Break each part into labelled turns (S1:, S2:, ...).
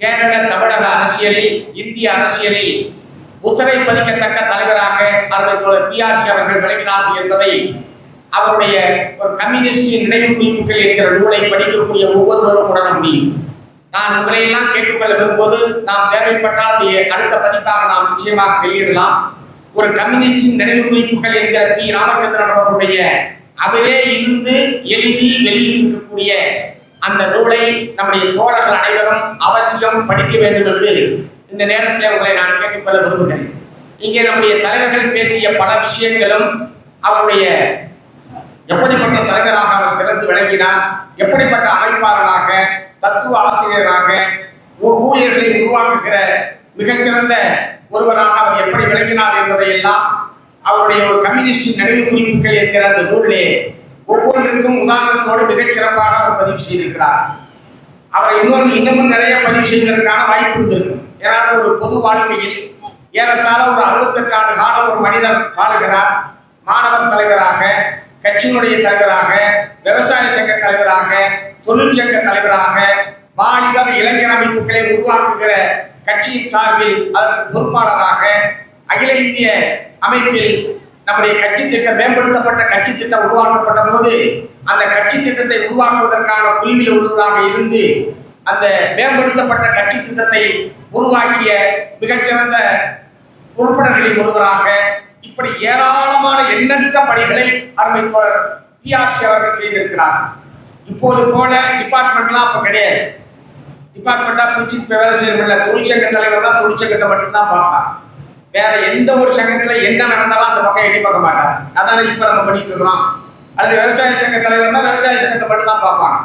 S1: கேரள தமிழக அரசியலில் இந்திய அரசியலில் முத்திரை பதிக்கத்தக்க தலைவராக அருமைத்தோழர் பி ஆர் பிஆர்சி அவர்கள் விளங்கினார்கள் என்பதை அவருடைய ஒரு கம்யூனிஸ்டின் நினைவு குறிப்புகள் என்கிற நூலை படிக்கக்கூடிய ஒவ்வொருவரும் உணர முடியும். நான் உங்களையெல்லாம் கேட்டுக்கொள்ள விரும்பும்போது நாம் தேவைப்பட்டால் அடுத்த பதிப்பாக நாம் நிச்சயமாக வெளியிடலாம். ஒரு கம்யூனிஸ்டின் நினைவு குறிப்புகள் என்கிற பி. ராமச்சந்திரன் அவர்களுடைய அவரே இருந்து எழுதி வெளியிட்டிருக்கக்கூடிய அந்த நூலை நம்முடைய தோழர்கள் அனைவரும் அவசியம் படிக்க வேண்டும் என்று இந்த நேரத்தில் உங்களை நான் கேட்டுக்கொள்ள விரும்புகிறேன். இங்கே நம்முடைய தலைவர்கள் பேசிய பல விஷயங்களும் அவருடைய எப்படிப்பட்ட தலைவராக அவர் சிறந்து விளங்கினார் எப்படிப்பட்ட அமைப்பாளராக தத்துவ ஆசிரியராக ஊழியர்களை உருவாக்குகிற மிகச்சிறந்த ஒருவராக அவர் எப்படி விளங்கினார் என்பதையெல்லாம் அவருடைய ஒரு கம்யூனிஸ்ட் நினைவு குறிப்புகள் என்கிற அந்த நூலிலே ஒவ்வொன்றுக்கும் உதாரணத்தோடு மிகச் சிறப்பாக அவர் பதிவு செய்திருக்கிறார். அவர் இன்னொரு இன்னமும் நிறைய பதிவு செய்வதற்கான வாய்ப்பு இருந்திருக்கும். ஏன்னா ஒரு பொது வாழ்க்கையில் ஏறத்தாழ ஒரு அறுபத்தெட்டு ஆண்டு காலம் ஒரு மனிதர் வாழுகிறார். மாணவர் தலைவராக கட்சியினுடைய தலைவராக விவசாய சங்க தலைவராக தொழிற்சங்க தலைவராக வாலிபர் இளைஞர் அமைப்புகளை உருவாக்குகிற கட்சியின் சார்பில் அதற்கு பொறுப்பாளராக அகில இந்திய அமைப்பில் நம்முடைய கட்சி திட்டம் மேம்படுத்தப்பட்ட கட்சி திட்டம் உருவாக்கப்பட்ட போது அந்த கட்சி திட்டத்தை உருவாக்குவதற்கான குழுவில் ஒருவராக இருந்து அந்த மேம்படுத்தப்பட்ட கட்சி திட்டத்தை உருவாக்கிய மிகச்சிறந்த உறுப்பினர்களில் ஒருவராக இப்படி ஏராளமான எண்ணற்ற பணிகளை அருமை தோழர் பிஆர்சி அவர்கள் செய்திருக்கிறார். இப்போது போல டிபார்ட்மெண்ட்லாம் அப்ப கிடையாது. டிபார்ட்மெண்டா பிரிச்சு வேலை செய்யறதில்ல தொழிற்சங்க தலைவர் தான் தொழிற்சங்கத்தை மட்டும்தான் பார்ப்பாங்க. வேற எந்த ஒரு சங்கத்துல என்ன நடந்தாலும் அந்த பக்கம் எட்டி பார்க்க மாட்டாங்க அதான் இப்ப நம்ம பண்ணிட்டு இருக்கிறோம். அல்லது விவசாய சங்க தலைவர்னா விவசாய சங்கத்தை மட்டும் தான் பார்ப்பாங்க.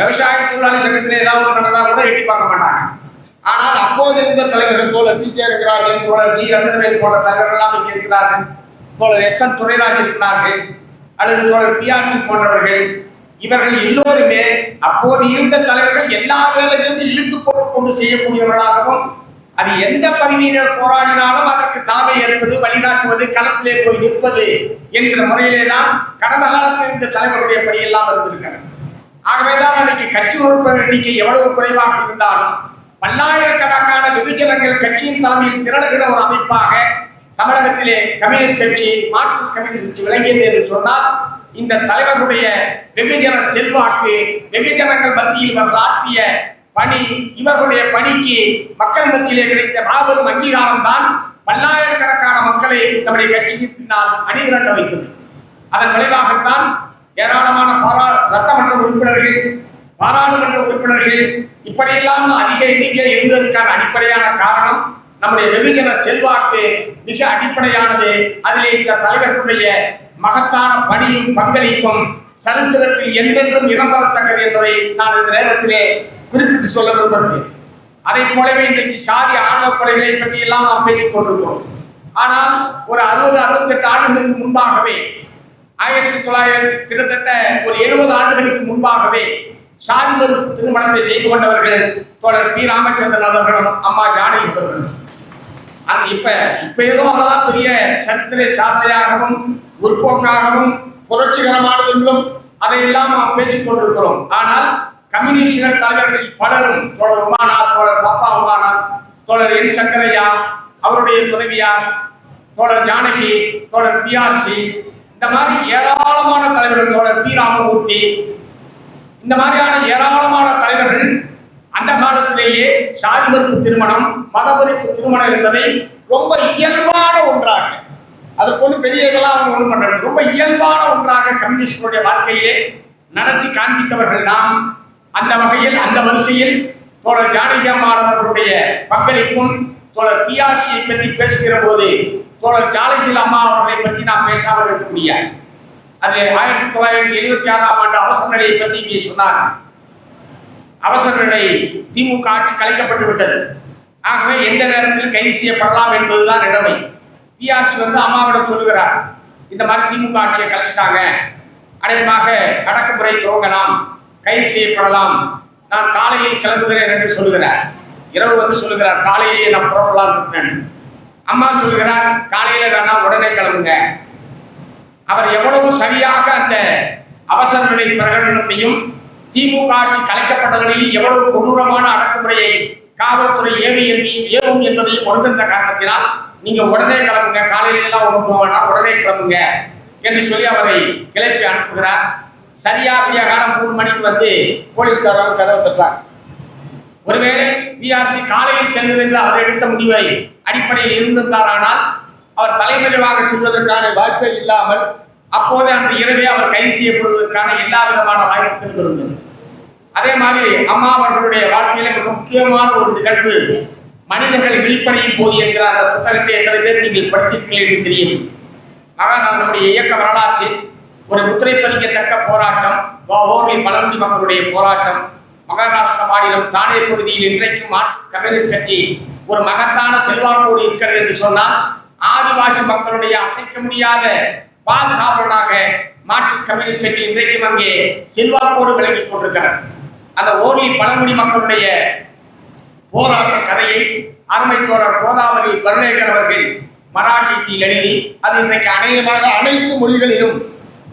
S1: விவசாய தொழிலாளி சங்கத்துல ஏதாவது ஒன்று நடந்தா கூட எட்டி பார்க்க மாட்டாங்க. ஆனால் அப்போது இருந்த தலைவர்கள் தோழர் டி கே இருக்கிறார்கள் தோழர் ஜி ரந்தனவேல் போன்ற தலைவர்கள் எல்லாம் இங்கே இருக்கிறார்கள். தோழர் எஸ் என் துரைராஜ் இருக்கிறார்கள். அல்லது தோழர் பிஆர்சி போன்றவர்கள். இவர்கள் எல்லோருமே அப்போது இருந்த தலைவர்கள் எல்லா வேலைகளும் இழுத்து போட்டு கொண்டு செய்யக்கூடியவர்களாகவும் அது எந்த பகுதியினர் போராடினாலும் அதற்கு தாமே ஏற்பது வழிகாட்டுவது களத்திலே போய் நிற்பது என்கிற முறையிலே தான் கடந்த காலத்தில் இருந்த தலைவருடைய பணியெல்லாம் இருந்திருக்கிறது. ஆகவேதான் அன்னைக்கு கட்சி உறுப்பினர் எண்ணிக்கை எவ்வளவு குறைவாக இருந்தாலும் பல்லாயிரக்கணக்கான வெகுஜனங்கள் கட்சியின் தலைமையில் திரளுகிற ஒரு அமைப்பாக தமிழகத்திலே கம்யூனிஸ்ட் கட்சி மார்க்சிஸ்ட் கம்யூனிஸ்ட் கட்சி விளங்கியது என்று சொன்னால் இந்த தலைவருடைய வெகுஜன செல்வாக்கு வெகுஜனங்கள் மத்தியில் இவர்கள் ஆற்றிய பணி இவர்களுடைய பணிக்கு மக்கள் மத்தியிலே கிடைத்த மாபெரும் அங்கீகாரம் தான் பல்லாயிரக்கணக்கான மக்களை நம்முடைய கட்சிக்கு பின்னால் அணிதிரண்ட வைத்தது. அதன் விளைவாகத்தான் ஏராளமான பாரா சட்டமன்ற உறுப்பினர்கள் பாராளுமன்ற உறுப்பினர்கள் இப்படியெல்லாம் அதிக எண்ணிக்கையில் இருந்ததற்கான அடிப்படையான காரணம் நம்முடைய வெகுஜன செல்வாக்கு மிக அடிப்படையானது. அதிலே இந்த தலைவர்களுடைய மகத்தான பணியும் பங்களிப்பும் சரித்திரத்தில் என்றென்றும் இடம்பெறத்தக்கது என்பதை நான் இந்த நேரத்திலே குறிப்பிட்டு சொல்ல விரும்புகிறேன் அதை போலவே இன்றைக்கு சாதி ஆணவ கொலைகளை பற்றி எல்லாம் நாம் பேசிக் கொண்டிருக்கிறோம். ஆனால் ஒரு அறுபது அறுபத்தெட்டு ஆண்டுகளுக்கு முன்பாகவே ஆயிரத்தி தொள்ளாயிரத்தி கிட்டத்தட்ட ஒரு எழுபது ஆண்டுகளுக்கு முன்பாகவே சாதி மறுப்பு திருமணத்தை செய்து கொண்டவர்கள் தோழர் பி. ராமச்சந்திரன் அவர்களும் அம்மா ஜானகி அவர்களும். அது இப்ப இப்ப ஏதோ அதெல்லாம் பெரிய சரித்திர சாதனையாகவும் முற்போக்காகவும் புரட்சிகரமானது என்றும் அதையெல்லாம் நாம் பேசிக் கொண்டிருக்கிறோம். ஆனால் கம்யூனிஸ்ட் தலைவர்களில் பலரும் தோழர் உமானார் தோழர் பாப்பா உமானார் தோழர் என் சங்கரையா அவருடைய துணைவியார் தோழர் ஜானகி தோழர் பிஆர்சி இந்த மாதிரி ஏராளமான தலைவர்கள் தோழர் பி ராமமூர்த்தி இந்த மாதிரியான ஏராளமான தலைவர்கள் அந்த காலத்திலேயே சாதி மறுப்பு திருமணம் மதவெறுப்பு திருமணம் என்பதை ரொம்ப இயல்பான ஒன்றாக அதற்கு ஒன்றும் பெரிய இதெல்லாம் அவங்க ஒன்றும் பண்றது ரொம்ப இயல்பான ஒன்றாக கம்யூனிஸ்டுடைய வாழ்க்கையிலே நடத்தி காண்பித்தவர்கள் நாம் அந்த வகையில் அந்த வரிசையில் தோழர் ஜானகி அம்மாள் அவர்களுடைய பங்களிப்பும் தோழர் பிஆர்சியை பற்றி பேசுகிற போது தோழர் ஜானகி அம்மா அவர்களை பற்றி நான் பேசாமல் இருக்க முடியாது. அது ஆயிரத்தி தொள்ளாயிரத்தி எழுபத்தி ஆறாம் ஆண்டு அவசர நிலையை பற்றி இங்கே சொன்னார். அவசர நிலை திமுக ஆட்சி கலைக்கப்பட்டு விட்டது. ஆகவே எந்த நேரத்தில் கைது செய்யப்படலாம் என்பதுதான் நிலைமை. பிஆர்சி வந்து அம்மாவிடம் சொல்லுகிறார் இந்த மாதிரி திமுக ஆட்சியை கலைச்சிட்டாங்க. அநேகமாக அடக்குமுறை துவங்கலாம். கைது செய்யப்படலாம். நான் காலையில் கிளம்புகிறேன் என்று சொல்லுகிறார். இரவு வந்து சொல்லுகிறார் காலையிலேயே நான் புறப்படலாம் இருக்கிறேன் அம்மா சொல்லுகிறார் காலையில வேணா உடனே கிளம்புங்க. அவர் எவ்வளவு சரியாக அந்த அவசர நிலை பிரகடனத்தையும் திமுக ஆட்சி கலைக்கப்பட்ட நிலையில் எவ்வளவு கொடூரமான அடக்குமுறையை காவல்துறை ஏவி என்பி ஏவும் என்பதையும் உணர்ந்திருந்த காரணத்தினால் நீங்க உடனே கிளம்புங்க காலையில எல்லாம் உடம்பு வேணாம் உடனே கிளம்புங்க என்று சொல்லி அவரை கிளப்பி அனுப்புகிறார். சரியா அப்படியா காலம் மூணு மணிக்கு வந்து போலீஸ்காரங்க கதவை தட்டுறாங்க. ஒருவேளை பிஆர்சி காலையில் சென்றது என்று அவர் எடுத்த முடிவை அடிப்படையில் இருந்திருந்தாரானால் அவர் தலைமறைவாக செல்வதற்கான வாய்ப்பே இல்லாமல் அப்போதே அன்று இரவே அவர் கைது செய்யப்படுவதற்கான எல்லா விதமான வாய்ப்புகளும் இருந்தது. அதே மாதிரி அம்மா அவர்களுடைய வாழ்க்கையில மிக முக்கியமான ஒரு நிகழ்வு மனிதர்கள் விழிப்படையும் போது என்கிற அந்த புத்தகத்தை எத்தனை பேர் நீங்கள் படித்திருக்கீர்கள் என்று தெரியும். மகான் நம்முடைய இயக்க வரலாற்றில் ஒரு முத்திரை பதிக்கத்தக்க போராட்டம் ஓர்லி பழங்குடி மக்களுடைய போராட்டம். மகாராஷ்டிரா மாநிலம் தானே பகுதியில் இன்றைக்கும் மார்க்சிஸ்ட் கம்யூனிஸ்ட் கட்சி ஒரு மகத்தான செல்வாக்கோடு இருக்கிறது என்று சொன்னால் ஆதிவாசி மக்களுடைய அசைக்க முடியாத பாதுகாவலனாக மார்க்சிஸ்ட் கம்யூனிஸ்ட் கட்சி இன்றைக்கும் அங்கே செல்வாக்கோடு விளங்கிக் கொண்டிருக்கிறார் அந்த ஓர்லி பழங்குடி மக்களுடைய போராட்ட கதையை அருமை தோழர் கோதாவரி பருணேகர் அவர்கள் மராட்டியத்தில் எழுதி அது இன்றைக்கு அநேகமாக அனைத்து மொழிகளிலும்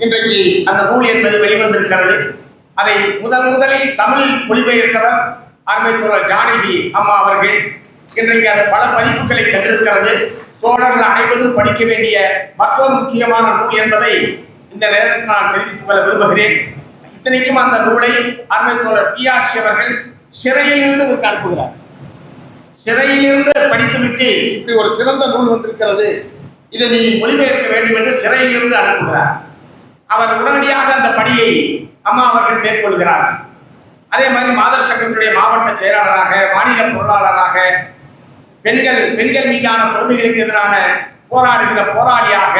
S1: இன்றைக்கு அந்த நூல் என்பது வெளிவந்திருக்கிறது. அதை முதன் முதலில் தமிழில் மொழிபெயர்த்தவர் அருமை தோழர் ஜானகி அம்மா அவர்கள். இன்றைக்கு அது பல பதிப்புகளை கண்டிருக்கிறது தோழர்கள் அனைவரும் படிக்க வேண்டிய மற்றொரு முக்கியமான நூல் என்பதை இந்த நேரத்தில் நான் தெரிவித்துக் கொள்ள விரும்புகிறேன். இத்தனைக்கும் அந்த நூலை அருமை தோழர் பி ஆர் அவர்கள் சிறையிலிருந்து உங்களுக்கு அனுப்புகிறார். சிறையிலிருந்து படித்துவிட்டு இப்படி ஒரு சிறந்த நூல் வந்திருக்கிறது. இதை நீ மொழிபெயர்க்க வேண்டும் என்று சிறையிலிருந்து அனுப்புகிறார். அவர் உடனடியாக அந்த பணியை அம்மா அவர்கள் மேற்கொள்கிறார். அதே மாதிரி மாதர் சங்கத்துடைய மாவட்ட செயலாளராக மாநில பொருளாளராக பெண்கள் பெண்கள் மீதான கொடுமைகளுக்கு எதிரான போராடுகிற போராளியாக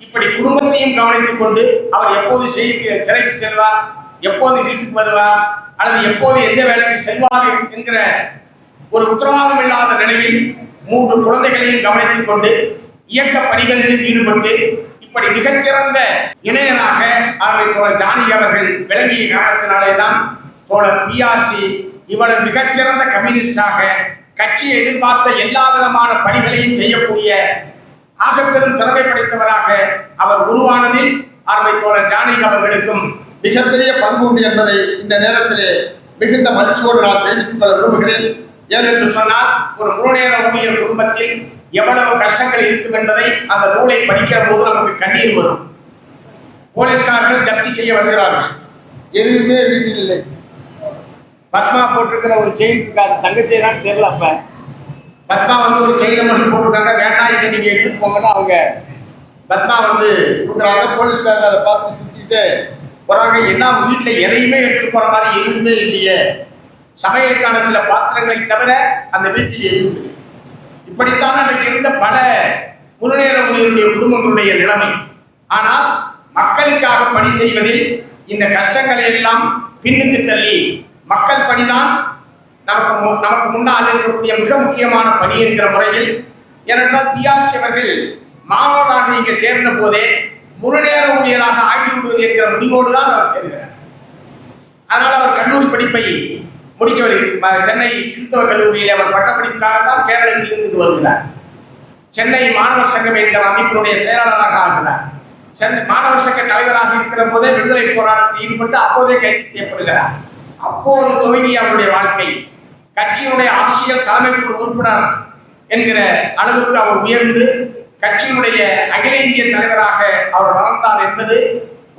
S1: இப்படி குடும்பத்தையும் கவனித்துக் கொண்டு அவர் எப்போது செய்திக்கு சிறைக்கு செல்வார் எப்போது வீட்டுக்கு வருவார் அல்லது எப்போது எந்த வேலைக்கு செல்வார் என்கிற ஒரு உத்தரவாதம் இல்லாத நிலையில் மூன்று குழந்தைகளையும் கவனித்துக் கொண்டு இயக்க பணிகளில் ஈடுபட்டு இப்படி மிகச்சிறந்த இணையராக அவரை தோழர் ஜானகி அவர்கள் விளங்கிய காரணத்தினாலே தான் தோழர் பிஆர்சி இவ்வளவு மிகச்சிறந்த கம்யூனிஸ்டாக கட்சியை எதிர்பார்த்த எல்லா விதமான பணிகளையும் செய்யக்கூடிய ஆகப்பெரும் திறமை படைத்தவராக அவர் உருவானதில் அருமை தோழர் ஜானகி அவர்களுக்கும் மிகப்பெரிய பங்கு உண்டு என்பதை இந்த நேரத்திலே மிகுந்த மகிழ்ச்சியோடு நான் தெரிவித்துக் கொள்ள விரும்புகிறேன். ஏனென்று சொன்னால் ஒரு முழுநேர ஊழியர் குடும்பத்தில் எவ்வளவு கஷ்டங்கள் இருக்கும் என்பதை அந்த நூலை படிக்கிற போது நமக்கு கண்ணீர் வரும். போலீஸ்காரர்கள் ஜப்தி செய்ய வருகிறார்கள். எதுவுமே வீட்டில் இல்லை. பத்மா போட்டிருக்கிற ஒரு செயின் இருக்காது தங்க செயினான்னு தெரியல அப்ப. பத்மா வந்து ஒரு செயினை மட்டும் போட்டிருக்காங்க. வேண்டாம் இதை நீங்க எடுத்துட்டு போங்கன்னா அவங்க பத்மா வந்து கொடுக்குறாங்க. போலீஸ்காரங்க அதை பார்த்து சுத்திட்டு போறாங்க. என்ன வீட்டுல எதையுமே எடுத்துட்டு போற மாதிரி எதுவுமே இல்லையே. சமையலுக்கான சில பாத்திரங்களை தவிர அந்த வீட்டில் எதுவும் இப்படித்தான் அன்றைக்கு இருந்த பல முழுநேர ஊழியருடைய குடும்பங்களுடைய நிலைமை. ஆனால் மக்களுக்காக பணி செய்வதில் இந்த கஷ்டங்களை எல்லாம் பின்னுக்கு தள்ளி மக்கள் பணிதான் நமக்கு நமக்கு முன்னால் இருக்கக்கூடிய மிக முக்கியமான பணி என்கிற முறையில் ஏனென்றால் பிஆர்சி அவர்கள் மாணவராக இங்கே சேர்ந்த போதே முழுநேர ஊழியராக ஆகிவிடுவது என்கிற முடிவோடு தான் அவர் சேர்கிறார். அதனால் அவர் கல்லூரி படிப்பை முடிக்கவில்லை. சென்னை கிறிஸ்தவ கல்லூரியில் அவர் பட்டப்படிப்புக்காகத்தான் கேரளத்தில் இருந்து வருகிறார். சென்னை மாணவர் சங்கம் என்கிற அமைப்பினுடைய செயலாளராக ஆகிறார். சென்னை மாணவர் சங்க தலைவராக இருக்கிற போதே விடுதலை போராட்டத்தில் ஈடுபட்டு அப்போதே கைது செய்யப்படுகிறார். அப்போது துவங்கிய அவருடைய வாழ்க்கை. கட்சியினுடைய அரசியல் குழு உறுப்பினர் என்கிற அளவுக்கு அவர் உயர்ந்து கட்சியினுடைய அகில இந்திய தலைவராக அவர் வளர்ந்தார் என்பது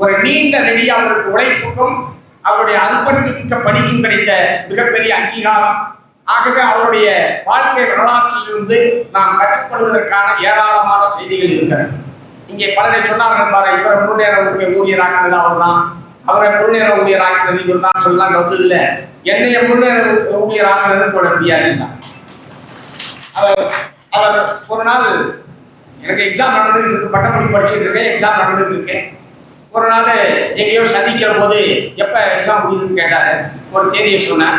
S1: ஒரு நீண்ட நெடிய அவருக்கு உழைப்புக்கும் அவருடைய அர்ப்பணிக்க பணிக்கும் கிடைத்த மிகப்பெரிய அங்கீகாரம். ஆகவே அவருடைய வாழ்க்கை வரலாற்றிலிருந்து நாம் கற்றுக்கொள்வதற்கான ஏராளமான செய்திகள் இருக்கிறது இங்கே பலரை சொன்னார்கள் பாரு இவரை முன்னேற ஊழியராக்கினது அவர்தான். அவரை முழுநேர ஊழியராக்கினது இவர் தான் சொல்லலாம் வந்தது இல்ல என்னைய முன்னேற ஊழியராக்கினது தொடர் பிஆர்சி தான் அவர் அவர் ஒரு நாள் எனக்கு எக்ஸாம் நடந்துட்டு இருக்கு பட்டப்படி படிச்சுட்டு இருக்கேன் எக்ஸாம் நடந்துட்டு இருக்கேன். ஒரு நாள் எங்கேயோ சந்திக்கிற போது எப்போ எக்ஸாம் முடியுதுன்னு கேட்டாரு. ஒரு தேதியை சொன்னேன்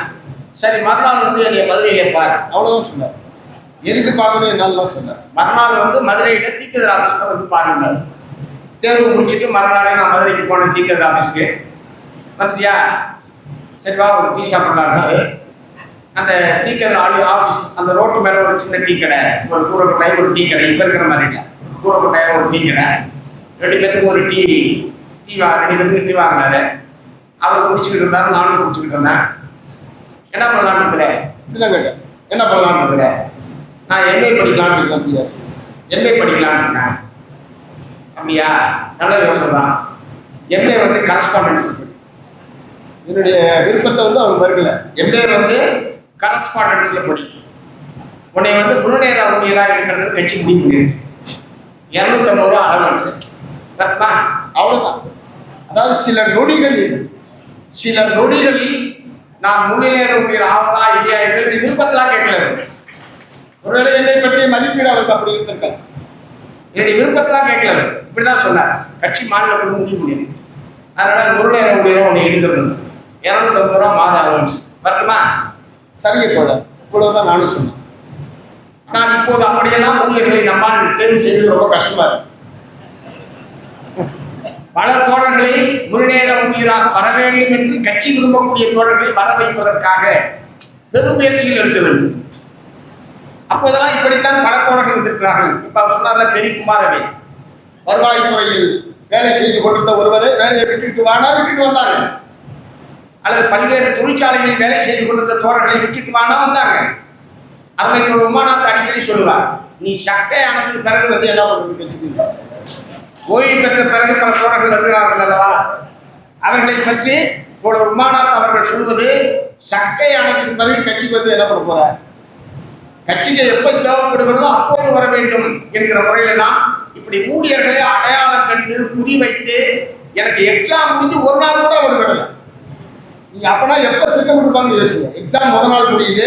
S1: சரி மறுநாள் வந்து என்னை மதுரையில் பார். அவ்வளோதான் சொன்னார். எதுக்கு பார்க்கணும்? என்னாலாம் சொன்னார். மறுநாள் வந்து மதுரையில் தீக்கதர் ஆஃபீஸ்க்கு வந்து பாருங்க தேர்வு முடிச்சுட்டு மறுநாளே நான் மதுரைக்கு போனேன் தீக்கதர் ஆஃபீஸ்க்கு வந்துட்டியா? சரி வா ஒரு டீ சாப்பிட்றாரு அந்த டீ கடை ஆளு ஆஃபீஸ் அந்த ரோட்டு மேலே ஒரு சின்ன டீ கடை ஒரு கூரக்கொட்டாய் ஒரு டீ கடை. இப்போ இருக்கிற மாதிரி இல்லை. கூரக்கொட்டாய் ஒரு டீ கடை. ரெண்டு பேத்துக்கு ஒரு டீ டீ வா ரெண்டு பேத்துக்கு டீ வாங்கினாரு அவர் குடிச்சுக்கிட்டு இருந்தாரு நானும் குடிச்சுக்கிட்டு இருந்தேன் என்ன பண்ணலான்னு இதில் இதுதான் கேட்டேன் என்ன பண்ணலாம்னு இருக்கிற நான் எம்ஏ படிக்கலாம்னு இருக்கேன் பிஎஸ் எம்ஏ படிக்கலாம்னு இருக்கேன் அப்படியா நல்ல யோசனை தான் எம்ஏ வந்து கரஸ்பாண்டன்ஸ்
S2: என்னுடைய விருப்பத்தை வந்து அவங்க மறுக்கல
S1: எம்ஏ வந்து கரஸ்பாண்டன்ஸ்ல படி உன்னை வந்து முழுநேர ஊழியராக இருக்கிறது கட்சி முடிவு இரநூத்தம்பது ரூபா அலவன்ஸ் கரெக்டா
S2: அவ்வளவுதான் அதாவது சில நொடிகள்
S1: சில நொடிகளில் நான் முன்னிலையில உயிர் ஆவதா இல்லையா என்று விருப்பத்தெல்லாம் கேட்கல
S2: ஒருவேளை என்னை பற்றிய மதிப்பீடு அவருக்கு அப்படி இருந்திருக்காங்க
S1: என்னுடைய விருப்பத்தெல்லாம் கேட்கல இப்படிதான் சொன்னார். கட்சி மாநில குழு முடிவு பண்ணிருக்கு அதனால முழுநேர ஊழியரை உன்னை எடுக்கிறது இரநூத்தம்பது ரூபா மாத அலவன்ஸ் வரட்டுமா?
S2: சரிங்க தோழர். இவ்வளவுதான் நானும் சொன்னேன்.
S1: நான் இப்போது அப்படியெல்லாம் ஊழியர்களை நம்மால் தேர்வு செய்வது ரொம்ப கஷ்டமா இருக்கு. பல தோழர்களை முழுநேர உயிராக வர வேண்டும் என்று கட்சி விரும்பக்கூடிய தோழர்களை வர வைப்பதற்காக பெரும் முயற்சிகள் எடுக்க வேண்டும் அப்போதெல்லாம் இப்படித்தான் பல தோழர்கள் இருந்திருக்கிறார்கள். இப்ப அவர் சொன்னார்ல பெரிய குமாரவே
S2: வருவாய்த்துறையில் வேலை செய்து கொண்டிருந்த ஒருவர் வேலையை விட்டுட்டு வானா விட்டுட்டு வந்தாங்க
S1: அல்லது பல்வேறு தொழிற்சாலைகளில் வேலை செய்து கொண்டிருந்த தோழர்களை விட்டுட்டு வானா வந்தாங்க. அருமை தோழர் உமாநாத் அடிக்கடி சொல்லுவார் நீ சக்கை ஆனதுக்கு பிறகு வந்து
S2: என்ன பண்ணுறது கட்சிக்கு
S1: ஓய்வு பெற்ற பிறகு பல தோழர்கள் வருகிறார்கள் அல்லவா? அவர்களை பற்றி தோழர் உமாநாத் அவர்கள் சொல்வது சக்கை அணைக்கு பிறகு
S2: கட்சிக்கு வந்து என்ன பண்ண போற
S1: கட்சிக்கு எப்ப தேவைப்படுகிறதோ அப்போது வர வேண்டும் என்கிற முறையில தான் இப்படி ஊழியர்களை அடையாளம் கண்டு குறி வைத்து எனக்கு எக்ஸாம் முடிஞ்சு ஒரு நாள் கூட ஒரு விடல.
S2: நீங்க அப்பனா எப்ப திட்டமிட்டுருப்பாங்க யோசிங்க. எக்ஸாம் முத நாள் முடியுது.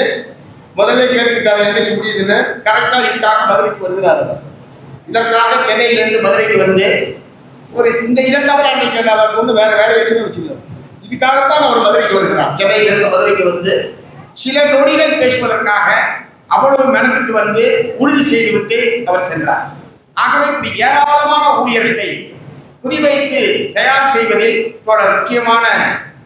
S2: முதல்ல கேட்டுக்கிட்டாரு என்னைக்கு முடியுதுன்னு?
S1: கரெக்டா இதுக்காக மதுரைக்கு வருகிறார் அவர். இதற்காக சென்னையிலிருந்து மதுரைக்கு வந்து ஒரு இந்த இதை தவிர அன்னைக்கு
S2: அவருக்கு ஒண்ணு வேற வேலை எதுவும் வச்சுக்கல.
S1: இதுக்காகத்தான் அவர் மதுரைக்கு வருகிறார். சென்னையிலிருந்து மதுரைக்கு வந்து சில நொடிகள் பேசுவதற்காக அவ்வளவு மெனக்கிட்டு வந்து உறுதி செய்துவிட்டு அவர் சென்றார். ஆகவே இப்படி ஏராளமான ஊழியர்களை குறிவைத்து தயார் செய்வதில் தொடர் முக்கியமான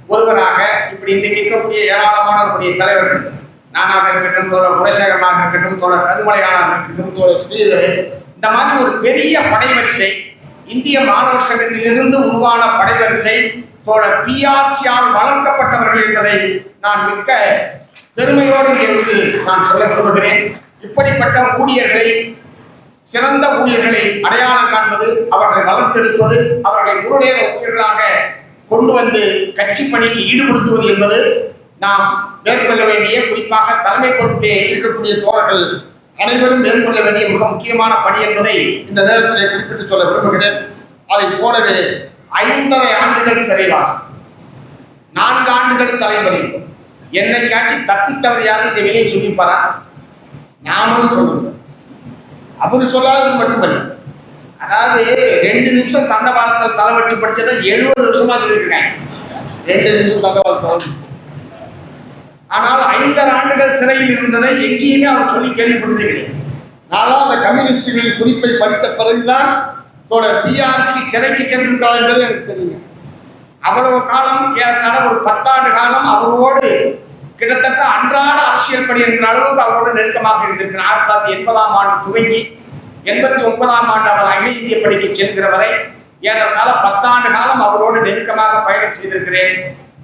S1: ஒருவராக இப்படி இன்றைக்கு இருக்கக்கூடிய ஏராளமான தலைவர்கள் நானாக இருக்கட்டும் தோழர் குலசேகரனாக இருக்கட்டும் தோழர் கருமலையானாக இருக்கட்டும் தோழர் ஸ்ரீதர் இந்த மாதிரி ஒரு பெரிய படைவரிசை இந்திய மாணவர் சங்கத்திலிருந்து உருவான படைவரிசை தோழர் பிஆர்சியால் வளர்க்கப்பட்டவர்கள் என்பதை நான் மிக்க பெருமையோடு இங்கே நான் சொல்ல விரும்புகிறேன் இப்படிப்பட்ட ஊழியர்களை சிறந்த ஊழியர்களை அடையாளம் காண்பது அவர்களை வளர்த்தெடுப்பது அவர்களை உருடைய ஊழியர்களாக கொண்டு வந்து கட்சி பணிக்கு ஈடுபடுத்துவது என்பது நாம் மேற்கொள்ள வேண்டிய குறிப்பாக தலைமை பொறுப்பிலே இருக்கக்கூடிய தோழர்கள் அனைவரும் மேற்கொள்ள வேண்டிய மிக முக்கியமான பணி என்பதை
S2: இந்த நேரத்தில் குறிப்பிட்டு சொல்ல விரும்புகிறேன். அதை போலவே
S1: ஐந்தரை ஆண்டுகள் சிறைவாசம் நான்கு ஆண்டுகள் தலைவலி. என்னை காட்டி தப்பித்தவரையாவது இதை வெளியே சொல்லிப்பாரா? நாமளும் சொல்லுங்க அவரு சொல்லாதது மட்டுமல்ல. அதாவது ரெண்டு நிமிஷம் தண்டவாளத்தில் தலைவற்றி படிச்சதை எழுபது வருஷமா சொல்லியிருக்காங்க. ரெண்டு நிமிஷம் தண்டவாளத்தில் ஆனால் ஐந்தரை ஆண்டுகள் சிறையில் இருந்ததை எங்கேயுமே அவர் சொல்லி கேள்விப்பட்டதே கிடையாது
S2: நானும் அந்த கம்யூனிஸ்டுகளின் குறிப்பை படித்த பிறகுதான் தோழர் பிஆர்சி சிறைக்கு சென்றிருக்கிறார் என்பது எனக்கு தெரியும்
S1: அவ்வளவு காலம் ஏறத்தாழ ஒரு பத்தாண்டு காலம் அவரோடு கிட்டத்தட்ட அன்றாட அரசியல் பணி என்கிற அளவுக்கு அவரோடு நெருக்கமாக இருந்திருக்கிறார். ஆயிரத்தி தொள்ளாயிரத்தி எண்பதாம் ஆண்டு துவங்கி எண்பத்தி ஒன்பதாம் ஆண்டு அவர் அகில இந்திய பணிக்கு செல்கிற வரை ஏறத்தாழ பத்தாண்டு காலம் அவரோடு நெருக்கமாக பயணம் செய்திருக்கிறேன்.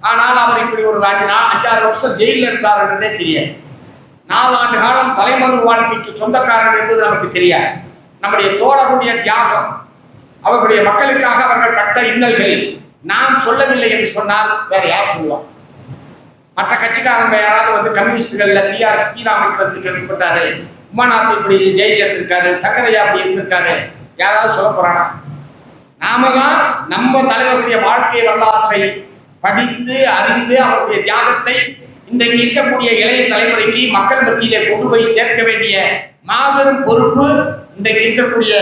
S1: ஆனால் அவர் இப்படி ஒரு அஞ்சாறு வருஷம் ஜெயிலில் இருந்தார் என்றதே தெரியாது. நாலாண்டு காலம் தலைமறு வாழ்க்கைக்கு சொந்தக்காரர் என்பது நமக்கு தெரியாது. நம்முடைய தோழருடைய தியாகம் அவர்களுடைய மக்களுக்காக அவர்கள் பட்ட இன்னல்கள் நான் சொல்லவில்லை என்று சொன்னால் வேற யார் சொல்லுவான் மற்ற கட்சிக்காரங்க யாராவது வந்து கம்யூனிஸ்டுகள்ல பிஆர் ஸ்ரீராமச்சந்திரன் கேட்டுக்கொண்டாரு. உமாநாத் இப்படி ஜெயிலில் இருந்திருக்காரு சங்கரையா அப்படி இருந்திருக்காரு. யாராவது சொல்ல போறானா? நாம தான் நம்ம தலைவருடைய வாழ்க்கை வரலாற்றை படித்து அறிந்து அவருடைய தியாகத்தை இன்றைக்கு இருக்கக்கூடிய இளைய தலைமுறைக்கு மக்கள் மத்தியிலே கொண்டு போய் சேர்க்க வேண்டிய மாபெரும் பொறுப்பு இன்றைக்கு இருக்கக்கூடிய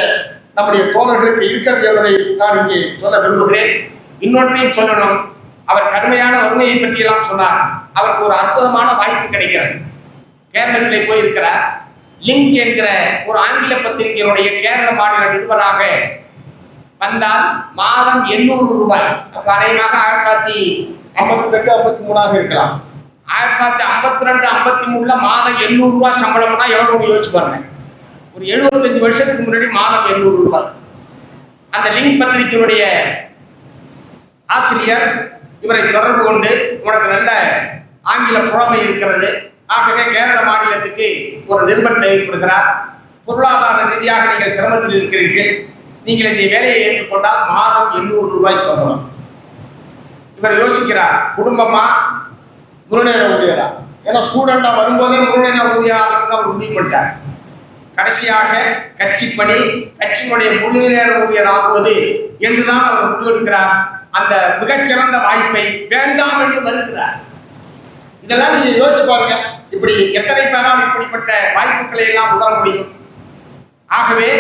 S1: நம்முடைய தோழர்களுக்கு இருக்கிறது என்பதை நான் இங்கே சொல்ல விரும்புகிறேன். இன்னொன்றையும் சொல்லணும். அவர் கடுமையான வறுமையை பற்றியெல்லாம் சொன்னார். அவருக்கு ஒரு அற்புதமான வாய்ப்பு கிடைக்கிறது. கேரளத்திலே போயிருக்கிறார். லிங்க் என்கிற ஒரு ஆங்கில பத்திரிகையினுடைய கேரள மாநில நிருபராக வந்தால் மாதம் எண்ணூறு ரூபாய். அப்ப அநேகமாக ஆயிரத்தி தொள்ளாயிரத்தி
S2: ஐம்பத்தி ரெண்டு ஐம்பத்தி மூணாக இருக்கலாம்.
S1: ஆயிரத்தி தொள்ளாயிரத்தி ஐம்பத்தி ரெண்டு ஐம்பத்தி மூணுல மாதம் எண்ணூறு ரூபாய் சம்பளம்னா எவ்வளவு யோசிச்சு பாருங்க. ஒரு எழுபத்தஞ்சு வருஷத்துக்கு முன்னாடி மாதம் எண்ணூறு ரூபாய். அந்த லிங்க் பத்திரிகையினுடைய ஆசிரியர் இவரை தொடர்பு கொண்டு உனக்கு நல்ல ஆங்கில புலமை இருக்கிறது. ஆகவே கேரள மாநிலத்துக்கு ஒரு நிருபர் தேவைப்படுகிறார். பொருளாதார ரீதியாக நீங்கள் சிரமத்தில் இருக்கிறீர்கள். நீங்கள் இந்த வேலையை ஏற்றுக்கொண்டால் மாதம் எண்ணூறு ரூபாய் சம்பளம். இவர் யோசிக்கிறார் குடும்பமா?
S2: முருகேர ஊழியரா ஏன்னா ஸ்டூடெண்டா வரும்போதே முருகேர ஊழியா அவர் முடிவு பண்ணிட்டார்.
S1: கடைசியாக கட்சி பணி கட்சியினுடைய முழு நேர ஊழியர் ஆகுவது என்றுதான் அவர் முடிவெடுக்கிறார் அந்த மிகச்சிறந்த வாய்ப்பை வேண்டாம் என்று மறுக்கிறார்.
S2: இதெல்லாம் நீங்க யோசிச்சு பாருங்க.
S1: இப்படி எத்தனை பேரால் இப்படிப்பட்ட வாய்ப்புகளை எல்லாம் உதர முடியும்? ஆகவே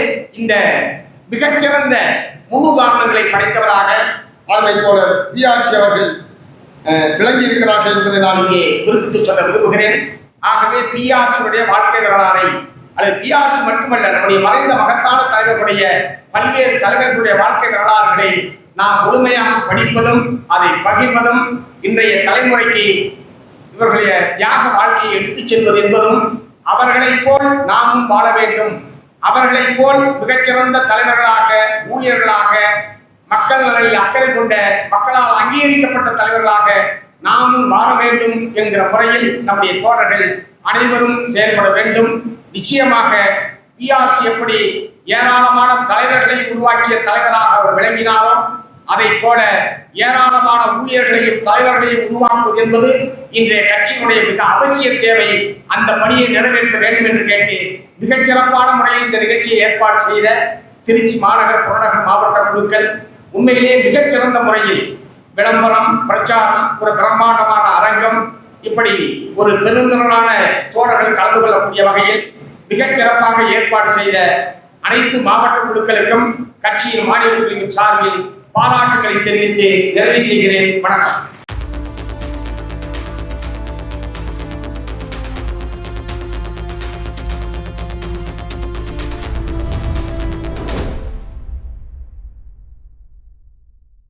S1: இந்த மிகச்சிறந்த முன்னுதாரணங்களை படைத்தவராக
S2: ஆண்மை தோழர் பிஆர்சி அவர்கள் விளங்கி இருக்கிறார்கள் என்பதை நான்
S1: நான் இங்கே குறிப்பிட்டு சொல்ல விரும்புகிறேன். ஆகவே பிஆர்சியுடைய வாழ்க்கை வரலாறை அல்லது பிஆர்சி மட்டுமல்ல நம்முடைய மறைந்த மகத்தான தலைவர்களுடைய பல்வேறு தலைவர்களுடைய வாழ்க்கை வரலாறுகளை நாம் முழுமையாக படிப்பதும் அதை பகிர்வதும் இன்றைய தலைமுறைக்கு இவர்களுடைய தியாக வாழ்க்கையை எடுத்துச் செல்வது என்பதும் அவர்களைப் போல் நாமும் வாழ வேண்டும். அவர்களைப் போல் மிகச்சிறந்த தலைவர்களாக ஊழியர்களாக மக்கள் நலனில் அக்கறை கொண்ட மக்களால் அங்கீகரிக்கப்பட்ட தலைவர்களாக நாமும் மாற வேண்டும் என்கிற முறையில் நம்முடைய தோழர்கள் அனைவரும் செயல்பட வேண்டும். நிச்சயமாக பிஆர்சி எப்படி ஏராளமான தலைவர்களை உருவாக்கிய தலைவராக அவர் விளங்கினாரோ அதைப் போல ஏராளமான ஊழியர்களையும் தலைவர்களையும் உருவாக்குவது என்பது இன்றைய கட்சியினுடைய மிக அவசிய தேவை. அந்த பணியை நிறைவேற்ற வேண்டும் என்று கேட்டு மிகச்சிறப்பான முறையில் இந்த நிகழ்ச்சியை ஏற்பாடு செய்த திருச்சி மாநகர புறநகர் மாவட்ட குழுக்கள் உண்மையிலேயே மிகச் சிறந்த முறையில் விளம்பரம் பிரச்சாரம் ஒரு பிரம்மாண்டமான அரங்கம் இப்படி ஒரு பெருந்திரளான தோழர்கள் கலந்து கொள்ளக்கூடிய வகையில் மிகச்சிறப்பாக ஏற்பாடு செய்த அனைத்து மாவட்ட குழுக்களுக்கும் கட்சியின் மாநில குழுவின் சார்பில் பாராட்டுகளை தெரிவித்து நிறைவு செய்கிறேன். வணக்கம்.